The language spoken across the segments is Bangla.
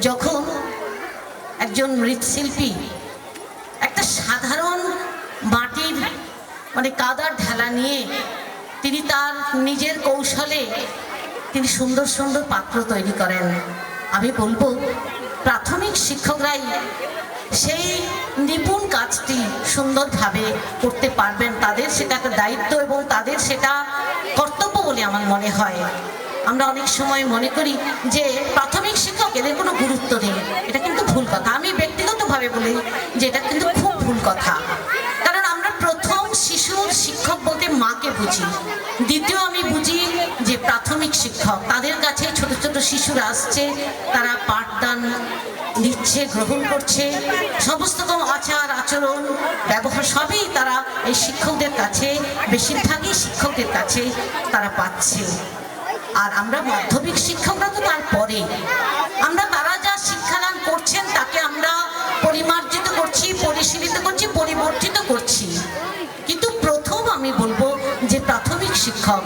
যখন একজন মৃৎশিল্পী একটা সাধারণ মাটির মানে কাদার ঢেলা নিয়ে তিনি তার নিজের কৌশলে তিনি সুন্দর সুন্দর পাত্র তৈরি করেন। আমি বলব, প্রাথমিক শিক্ষকরাই সেই নিপুণ কাজটি সুন্দরভাবে করতে পারবেন। তাদের সেটা একটা দায়িত্ব এবং তাদের সেটা কর্তব্য বলে আমার মনে হয়। আমরা অনেক সময় মনে করি যে প্রাথমিক শিক্ষক এদের কোনো গুরুত্ব নেই। এটা কিন্তু ভুল কথা। আমি ব্যক্তিগতভাবে বলি যে এটা কিন্তু খুব ভুল কথা। কারণ আমরা প্রথম শিশুর শিক্ষক বলতে মাকে বুঝি। দ্বিতীয় আমি বুঝি যে প্রাথমিক শিক্ষক। তাদের কাছে ছোট ছোট শিশুরা আসছে, তারা পাঠদান নিচ্ছে গ্রহণ করছে। সমস্ত রকম আচার, আচরণ, ব্যবহার সবই তারা এই শিক্ষকদের কাছে, বেশিরভাগই শিক্ষকদের কাছে তারা পাচ্ছে। আর আমরা মাধ্যমিক শিক্ষকরা তো তারপরে। আমরা তারা যা শিক্ষাদান করছেন, তাকে আমরা পরিমার্জিত করছি, পরিশীলিত করছি, পরিবর্তিত করছি। কিন্তু প্রথম আমি বলব যে প্রাথমিক শিক্ষক,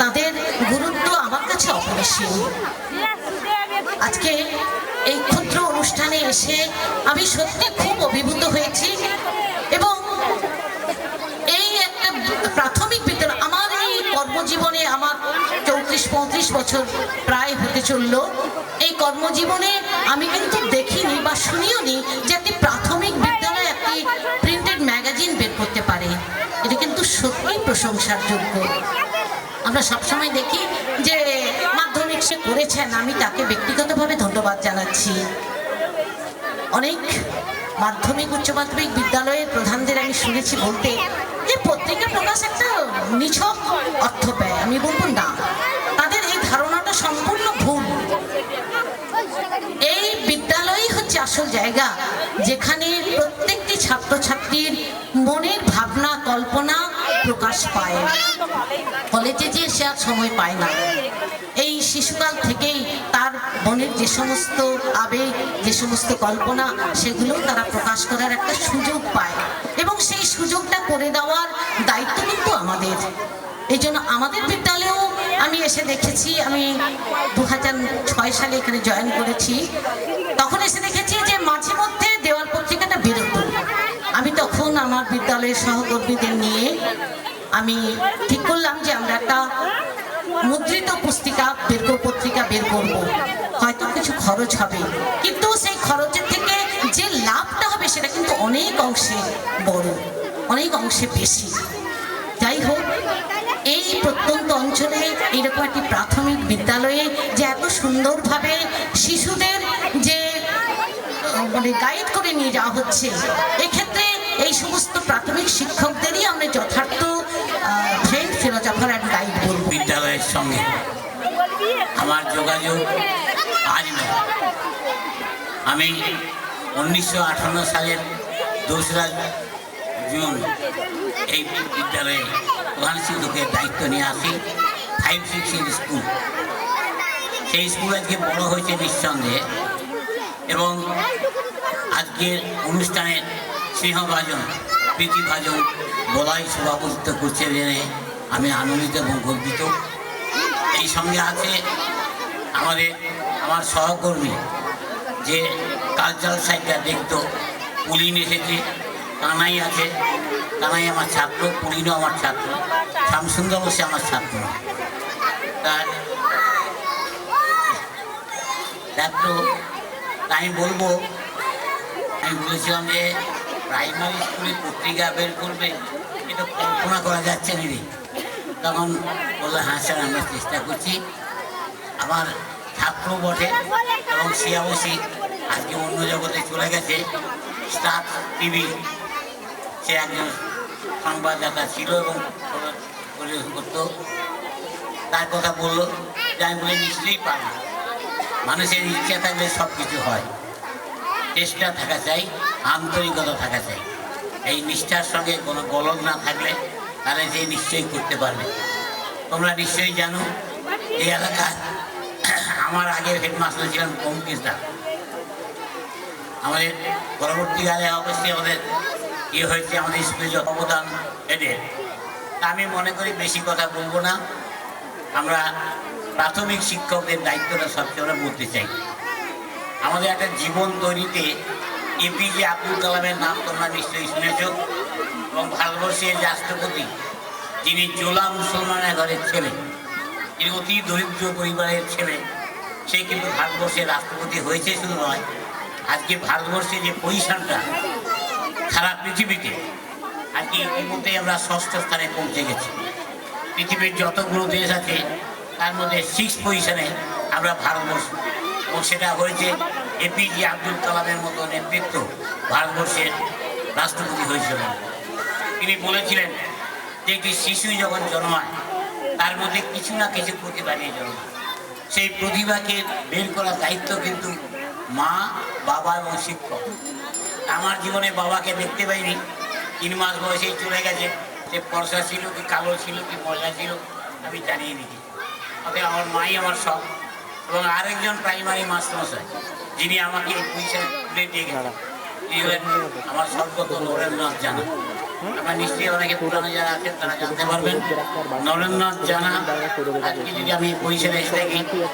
তাদের গুরুত্ব আমার কাছে অপরিসীম। আজকে এই ক্ষুদ্র অনুষ্ঠানে এসে আমি সত্যি খুব অভিভূত হয়েছি এবং এই একটা প্রাথমিক বিদ্যালয় আমার এই কর্মজীবনে আমার চৌত্রিশ পঁয়ত্রিশ বছর প্রায় হতে চলল। এই কর্মজীবনে আমি কিন্তু দেখিনি বা শুনিও নি যে একটি প্রাথমিক বিদ্যালয় একটি প্রিন্টেড ম্যাগাজিন বের করতে পারে। এটা কিন্তু সত্যিই প্রশংসার যোগ্য আমরা সবসময় দেখি যে মাধ্যমিক সে করেছেন, আমি তাকে ব্যক্তিগতভাবে ধন্যবাদ জানাচ্ছি। অনেক মাধ্যমিক, উচ্চ মাধ্যমিক বিদ্যালয়ের প্রধানদের আমি শুনেছি বলতে যে পত্রিকা প্রকাশ একটা নিছক অর্থ ব্যয় আমি বলব না। সম্পূর্ণ ভুল। এই বিদ্যালয়ই হচ্ছে আসল জায়গা, যেখানে প্রত্যেকটি ছাত্রছাত্রীর মনের ভাবনা, কল্পনা প্রকাশ পায়। কলেজে যে সে আর সময় পায় না। এই শিশুকাল থেকেই তার মনের যে সমস্ত আবেগ, যে সমস্ত কল্পনা, সেগুলো তারা প্রকাশ করার একটা সুযোগ পায়। এবং সেই সুযোগটা করে দেওয়ার দায়িত্ব কিন্তু আমাদের। এই জন্য আমাদের বিদ্যালয়েও এসে দেখেছি, আমি দু সালে এখানে জয়েন করেছি। তখন এসে দেখেছি যে মাঝে মধ্যে দেওয়াল পত্রিকাটা বেরোতো আমি তখন আমার বিদ্যালয়ের সহকর্মীদের নিয়ে আমি ঠিক করলাম যে আমরা একটা মুদ্রিত পুস্তিকা বের পত্রিকা বের করব। হয়তো কিছু খরচ হবে। কিন্তু সেই খরচের থেকে যে লাভটা হবে সেটা কিন্তু অনেক অংশে বড়, অনেক অংশে বেশি। এই প্রত্যন্ত অঞ্চলে এরকম একটি প্রাথমিক বিদ্যালয়ে যে এত সুন্দরভাবে শিশুদের যে মানে গাইড করে নিয়ে যাওয়া হচ্ছে, এক্ষেত্রে এই সমস্ত প্রাথমিক শিক্ষকদেরই আমরা যথার্থ ফ্রেন্ড ফিলোজফার অ্যান্ড গাইড বলব। বিদ্যালয়ের সঙ্গে আমার যোগাযোগ আজ নয়। আমি উনিশশো সালের দোসরা জুন এই বিদ্যালয়ে প্রধান শিক্ষকের দায়িত্ব নিয়ে আসি ফাইভ সিক্সের স্কুল সেই স্কুল আজকে বড় হয়েছে নিঃসন্দেহে এবং আজকের অনুষ্ঠানের সিংহভাজন, প্রীতিভাজন বলাই সভাপতিত্ব করছে জেনে আমি আনন্দিত এবং গর্বিত। এই সঙ্গে আছে আমাদের আমার সহকর্মী যে কালচারাল সাইডটা দেখতো, পুলিন এসেছে। কানাই আছে। কানাই আমার ছাত্র পুলিনও আমার ছাত্র। শ্যামসুন্দর বসে আমার ছাত্র। তা ছাত্র আমি বলব, আমি বলেছিলাম যে প্রাইমারি স্কুলে পত্রিকা বের করবে, এটা কল্পনা করা যাচ্ছে না তখন বলল হ্যাঁ স্যার, আমরা চেষ্টা করছি। আমার ছাত্র বটে, এবং সে অবশ্যই আজকে অন্য জগতে চলে গেছে স্টার টিভি। সে একজন সংবাদদাতা ছিল এবং করতো। তার কথা বলল, যে আমি বলে নিশ্চয়ই পারব। মানুষের ইচ্ছা থাকলে সব কিছু হয়। চেষ্টা থাকা চাই, আন্তরিকতা থাকা চাই। এই নিষ্ঠার সঙ্গে কোনো গলদ না থাকলে তাহলে সে নিশ্চয়ই করতে পারবে। তোমরা নিশ্চয়ই জানো, এই এলাকায় আমার আগের হেডমাস্টার ছিলেন কমকেশ দা। আমাদের পরবর্তীকালে অবশ্যই আমাদের ইয়ে হয়েছে আমাদের স্কুলে যত অবদান এদের। আমি মনে করি বেশি কথা বলব না। আমরা প্রাথমিক শিক্ষকদের দায়িত্বটা সবচেয়ে আমরা বলতে চাই। আমাদের একটা জীবন তৈরিতে এপিজে আব্দুল কালামের নাম তোমরা নিশ্চয়ই শুনেছ এবং ভারতবর্ষের রাষ্ট্রপতি যিনি জোলা মুসলমানের ঘরের ছেলে, যিনি অতি দরিদ্র পরিবারের ছেলে, সে কিন্তু ভারতবর্ষের রাষ্ট্রপতি হয়েছে শুধু নয়, আজকে ভারতবর্ষের যে পজিশনটা সারা পৃথিবীতে আজকে ইতিমধ্যে আমরা ষষ্ঠ স্থানে পৌঁছে গেছি। পৃথিবীর যতগুলো দেশ আছে, তার মধ্যে সিক্স পজিশনে আমরা ভারতবর্ষ। এবং সেটা হয়েছে এপিজে আব্দুল কালামের মতো নেতৃত্ব ভারতবর্ষের রাষ্ট্রপতি হয়েছিল। তিনি বলেছিলেন যে একটি শিশু যখন জন্মায় তার মধ্যে কিছু না কিছু প্রতিভা নিয়ে জন্মায় সেই প্রতিভাকে বের করার দায়িত্ব কিন্তু মা, বাবা এবং শিক্ষক। আমার জীবনে বাবাকে দেখতে পাইনি। তিন মাস বয়সেই চলে গেছে। সে পর্সা ছিল কি কালো ছিল কি মজা ছিল, আমি জানিয়ে দিই তবে আমার মাই আমার সব। এবং আরেকজন প্রাইমারি মাস্টারমশাই, যিনি আমাকে এই পয়সায় তুলে দিয়ে গেলেন আমার সর্বত নরেন্দ্রনাথ জানা। আপনার নিশ্চয়ই অনেকে পুরানো যারা আছেন তারা নরেন্দ্রনাথ জানা যদি আমি পরিসরে এসে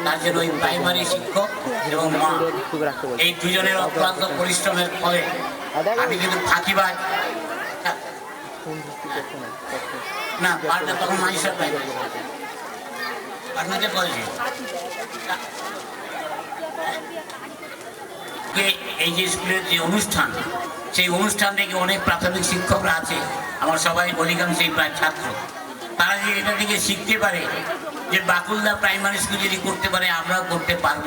তার জন্য ওই প্রাইমারি শিক্ষক এবং মা। এই দুজনের অক্লান্ত পরিশ্রমের ফলে আমি কিন্তু ফাঁকিবাজ। না তখন মাইশার যে এই যে স্কুলের যে অনুষ্ঠান, সেই অনুষ্ঠান থেকে অনেক প্রাথমিক শিক্ষকরা আছে, আমার সবাই অধিকাংশই প্রায় ছাত্র। তারা যে এটা থেকে শিখতে পারে যে বাকুলদা প্রাইমারি স্কুল যদি করতে পারে, আমরাও করতে পারব।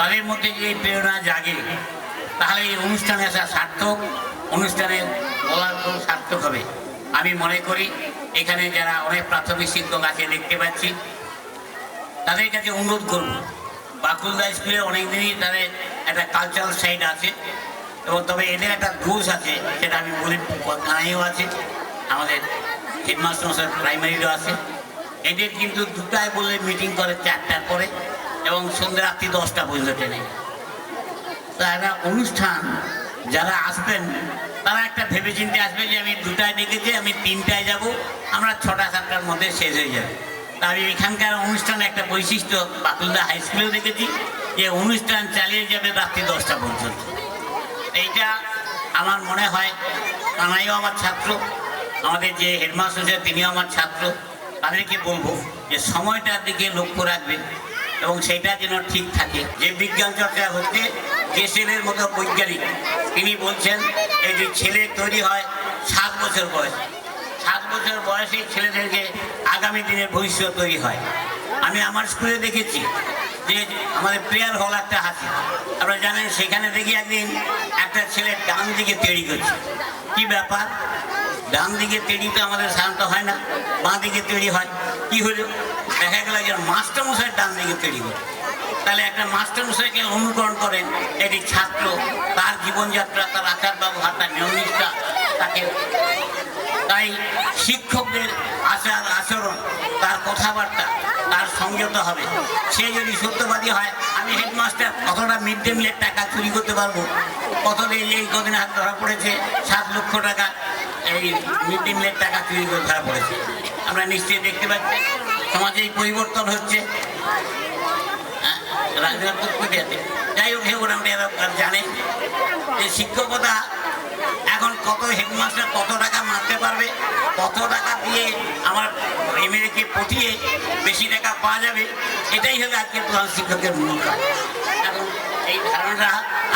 তাদের মধ্যে যে প্রেরণা জাগে, তাহলে এই অনুষ্ঠানে আসা সার্থক, অনুষ্ঠানে বলার কোনো সার্থক হবে। আমি মনে করি এখানে যারা অনেক প্রাথমিক শিক্ষক আছে, দেখতে পাচ্ছি, তাদের কাছে অনুরোধ করব, বাকুলদা স্কুলে অনেক দিনই তাদের একটা কালচারাল সাইড আছে, এবং তবে এদের একটা দোষ আছে, সেটা আমি বলি থানায়ও আছে, আমাদের হেডমাস্টার প্রাইমারিরও আছে। এদের কিন্তু দুটায় বলে মিটিং করে চারটার পরে, এবং সন্ধ্যে রাত্রি দশটা পর্যন্ত ট্রেনে। তা একটা অনুষ্ঠান, যারা আসবেন, তারা একটা ভেবে চিন্তে আসবে যে আমি দুটায় ডেকেছি, আমি তিনটায় যাব, আমরা ছটা সাতটার মধ্যে শেষ হয়ে যাবে। তা আমি এখানকার অনুষ্ঠানে একটা বৈশিষ্ট্য বাকুলদা হাই স্কুলেও দেখেছি যে অনুষ্ঠান চালিয়ে যাবে রাত্রি দশটা পর্যন্ত। এইটা আমার মনে হয়, কানাইও আমার ছাত্র, আমাদের যে হেডমাস্টার তিনিও আমার ছাত্র, তাদেরকে বলব যে সময়টার দিকে লক্ষ্য রাখবেন এবং সেটা যেন ঠিক থাকে। যে বিজ্ঞান চর্চা হচ্ছে, যে ছেলের মতো বৈজ্ঞানিক, তিনি বলছেন, এই যে ছেলে তৈরি হয় সাত বছর বয়স। সাত বছর বয়সে ছেলেদেরকে আগামী দিনের ভবিষ্যৎ তৈরি হয়। আমি আমার স্কুলে দেখেছি যে আমাদের প্রেয়ার হল একটা আছে আপনারা জানেন, সেখানে দেখি একদিন একটা ছেলে ডান দিকে তৈরি করছে। কি ব্যাপার? ডান দিকে তৈরি তো আমাদের সাধারণত হয় না, বাঁ দিকে তৈরি হয়। কি হলো? দেখা গেল যে মাস্টার মশাই ডান দিকে তৈরি করে তাহলে একটা মাস্টার মশাইকে অনুকরণ করেন একটি ছাত্র, তার জীবনযাত্রা, তার আচার ব্যবহার তার নিয়মনিষ্ঠা তাকে। তাই শিক্ষকদের আচার আচরণ তার কথাবার্তা তার সংযত হবে। সে যদি সত্যবাদী হয় আমি হেডমাস্টার কতটা মিড ডে মিলের টাকা চুরি করতে পারব। কত এই কদিন হাত ধরা পড়েছে সাত লক্ষ টাকা এই মিড ডে মিলের টাকা চুরি করে ধরা পড়েছে। আমরা নিশ্চয়ই দেখতে পাচ্ছি সমাজে পরিবর্তন হচ্ছে। হ্যাঁ, রাজনৈতিক যাই হোক মোটামুটি এরা জানে যে শিক্ষকতা কত হেডমাস্টার কত টাকা মারতে পারবে? কত টাকা দিয়ে আমার এমএলএকে পটিয়ে বেশি টাকা পাওয়া যাবে? এটাই হবে আজকের প্রধান শিক্ষকের মূল কাজ। এখন এই ধারণাটা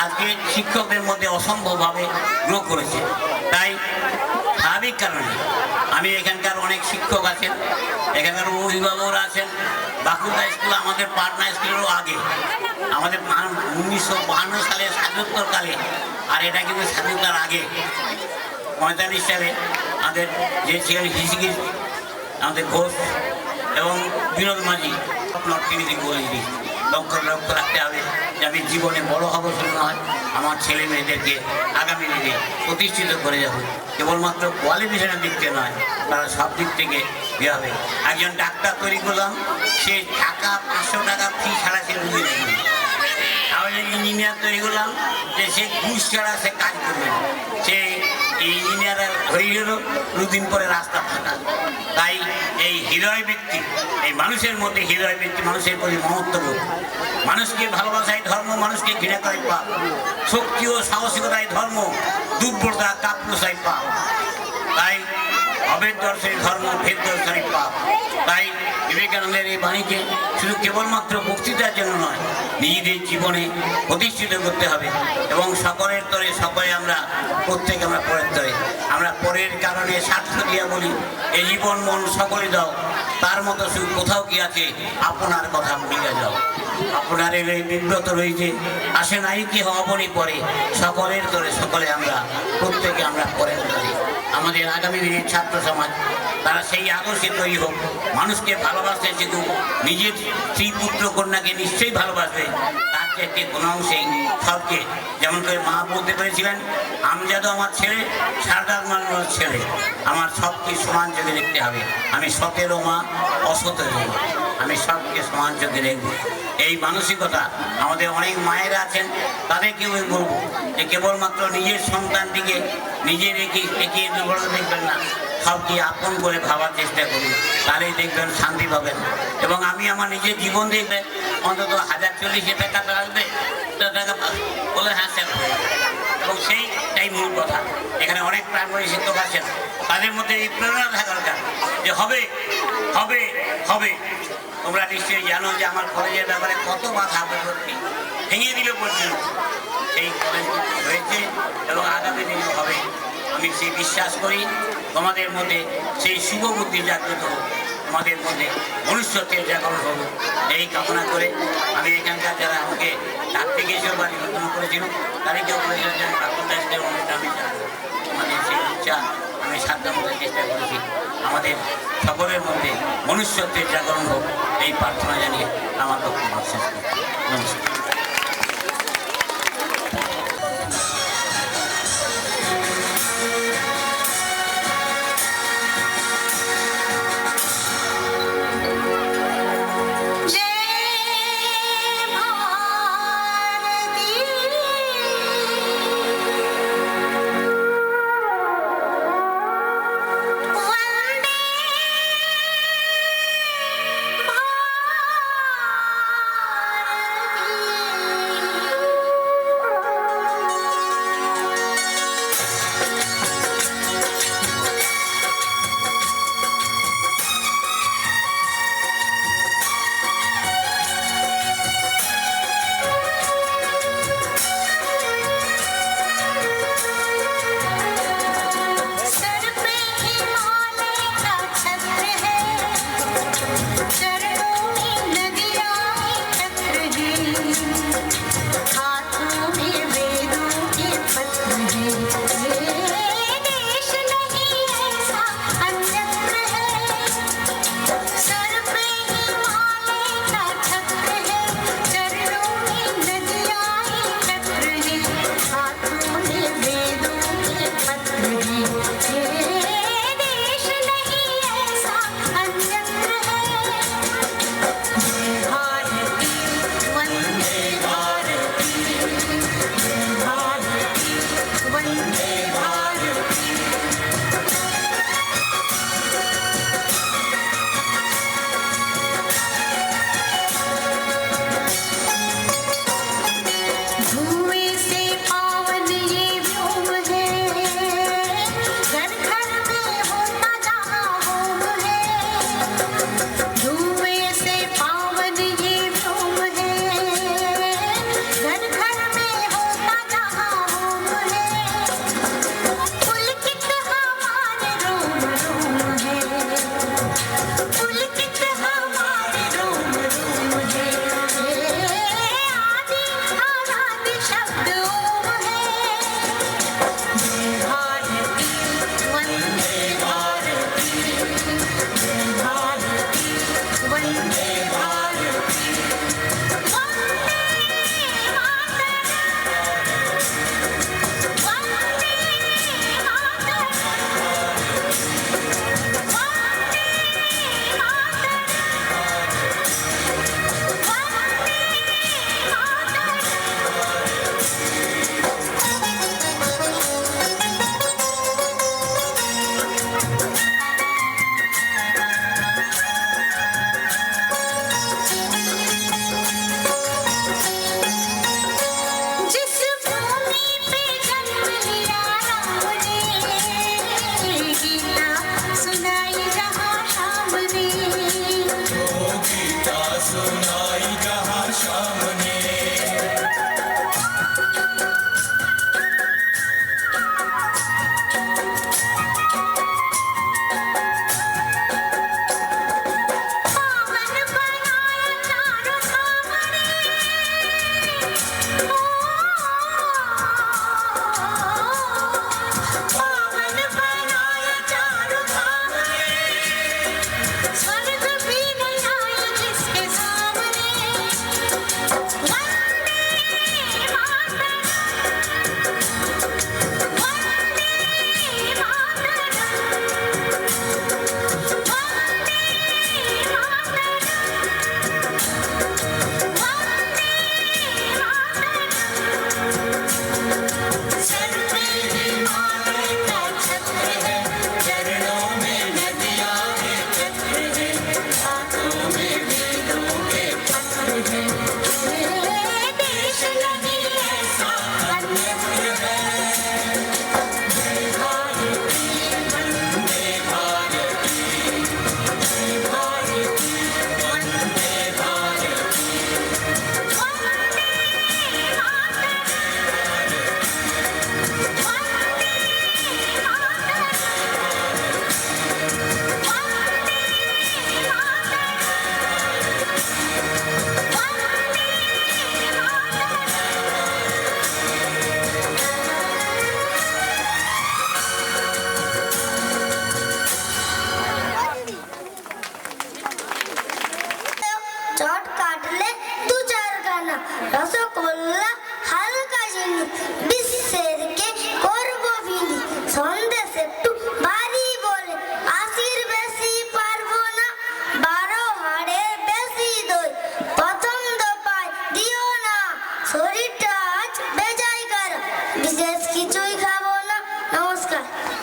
আজকে শিক্ষকদের মধ্যে অসম্ভবভাবে গ্রহ করেছে। তাই স্বাভাবিক কারণে আমি এখানকার অনেক শিক্ষক আছেন, এখানকার অভিভাবকরা আছেন। বাঁকুড়া স্কুল আমাদের পাটনা স্কুলেরও আগে। আমাদের উনিশশো বাহান্ন সালের স্বাধীনোত্তরকালে আর এটা কিন্তু স্বাধীনতার আগে। পঁয়তাল্লিশ সালে আমাদের যে ছিলেন হিসিকি আমাদের ঘোষ এবং বিনোদ মাঝি করে দিই লক্ষ্য লক্ষ্য রাখতে হবে যে আমি জীবনে বড় হব শুধু নয়, আমার ছেলে মেয়েদেরকে আগামী দিনে প্রতিষ্ঠিত করে যাব কেবলমাত্র কোয়ালিফিকেশনের দিক থেকে নয়, তারা সব দিক থেকে ইয়ে হবে। একজন ডাক্তার তৈরি করলাম, সে টাকা পাঁচশো টাকা ফি ছাড়া সে বুঝে আমি ইঞ্জিনিয়ার তৈরি করলাম যে সে ঘুষ ছাড়া সে কাজ করবে সে ইঞ্জিনিয়ার হয়ে গেল দুদিন পরে রাস্তা ফাঁকা। তাই এই হৃদয় ব্যক্তি, এই মানুষের মধ্যে হৃদয় ব্যক্তি, মানুষের প্রতি মমত্ববোধ মানুষকে ভালোবাসায় ধর্ম, মানুষকে ঘৃণা করে পাপ। শক্তি ও সাহসিকতায় ধর্ম, দুর্বলতা কাপুরুষায় পাপ। তাই অবেদ দর্শনে ধর্ম, ভেদ দর্শনে তাই বিবেকানন্দের এই বাণীকে শুধু কেবলমাত্র বক্তৃতার জন্য নয়, নিজেদের জীবনে প্রতিষ্ঠিত করতে হবে এবং সকলের তরে সকলে আমরা প্রত্যেকে আমরা পরের তরে। আমরা পরের কারণে স্বার্থ দিয়া বলি এই জীবন মন সকলে দাও, তার মতো সুখ কোথাও কি আছে? আপনার কথা ভুলিয়া যাও। আপনার এই বিব্রত রয়েছে, আসে নাই কি হবনি পরে, সকলের তরে সকলে আমরা, প্রত্যেকে আমরা পরের তরে। আমাদের আগামী দিনের ছাত্র সমাজ, তারা সেই আদর্শে তৈরি হোক, মানুষকে ভালোবাসতে শিখুক নিজের স্ত্রী পুত্র কন্যাকে নিশ্চয়ই ভালোবাসবে। তার চাইতে কোনো অংশেই সবকে যেমন করে মা বলতে পেরেছিলেন, আমজাদও আমার ছেলে, সারদার মানুষ ছেলে। আমার সবকে সমান চোখে দেখতে হবে। আমি সতেরো মা অসতেরো আমি সবকে সমান চোখে দেখব। এই মানসিকতা আমাদের অনেক মায়েরা আছেন, তাদেরকেও আমি বলব যে কেবলমাত্র নিজের সন্তানটিকে নিজের এগিয়ে এগিয়ে দেখবেন না। সবকে আপন করে ভাবার চেষ্টা করুন তাহলেই দেখবেন শান্তি পাবেন। এবং আমি আমার নিজের জীবন দেখবেন, অন্তত হাজার চল্লিশে টাকা আসবে বলে হ্যাঁ স্যার। এবং সেইটাই মূল কথা। এখানে অনেক প্রাইমারি শিক্ষক আছেন। তাদের মধ্যে এই প্রেরণা থাকা দরকার যে হবে হবে হবে। তোমরা নিশ্চয়ই জানো যে আমার কলেজের ব্যাপারে কত বাধা বিপত্তি ভেঙে দিলে পর্যন্ত। সেই কলেজ হয়েছে এবং আগামী দিনে হবে। সেই বিশ্বাস করি, তোমাদের মধ্যে সেই শুভ বুদ্ধি জাগ্রত হোক, তোমাদের মধ্যে মনুষ্যত্বের জাগরণ হোক। এই কামনা করে আমি এখানকার যারা আমাকে ডাকতে গিয়েছিল বা নিমন্ত্রণ করেছিল যে আমি অনুষ্ঠানে মানে সেই ইচ্ছা আমি সাধ্যমতো চেষ্টা করেছি। আমাদের সকলের মধ্যে মনুষ্যত্বের জাগরণ হোক, এই প্রার্থনা জানিয়ে আমার করছি। নমস্কার।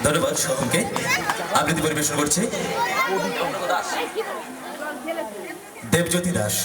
ধন্যবাদ সকলকে। আবৃত্তি পরিবেশন করছে দেবজ্যোতি দাস।